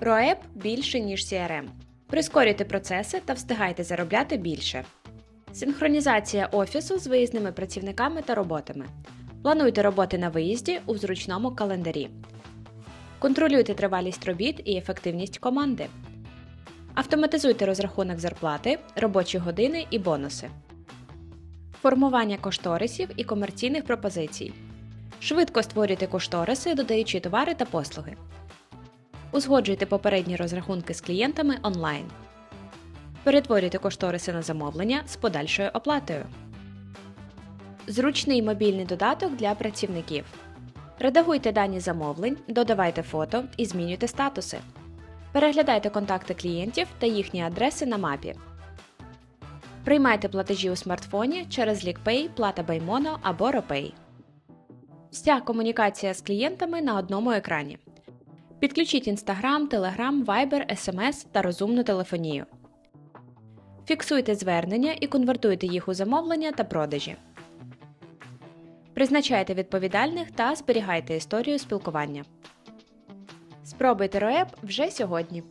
РОЕП більше, ніж CRM. Прискорюйте процеси та встигайте заробляти більше. Синхронізація офісу з виїзними працівниками та роботами. Плануйте роботи на виїзді у зручному календарі. Контролюйте тривалість робіт і ефективність команди. Автоматизуйте розрахунок зарплати, робочі години і бонуси. Формування кошторисів і комерційних пропозицій. Швидко створюйте кошториси, додаючи товари та послуги. Узгоджуйте попередні розрахунки з клієнтами онлайн. Перетворюйте кошториси на замовлення з подальшою оплатою. Зручний мобільний додаток для працівників. Редагуйте дані замовлень, додавайте фото і змінюйте статуси. Переглядайте контакти клієнтів та їхні адреси на мапі. Приймайте платежі у смартфоні через LickPay, Плата Баймоно або RoPay. Вся комунікація з клієнтами на одному екрані. Підключіть Instagram, Telegram, Viber, SMS та розумну телефонію. Фіксуйте звернення і конвертуйте їх у замовлення та продажі. Призначайте відповідальних та зберігайте історію спілкування. Спробуйте РОЕП вже сьогодні.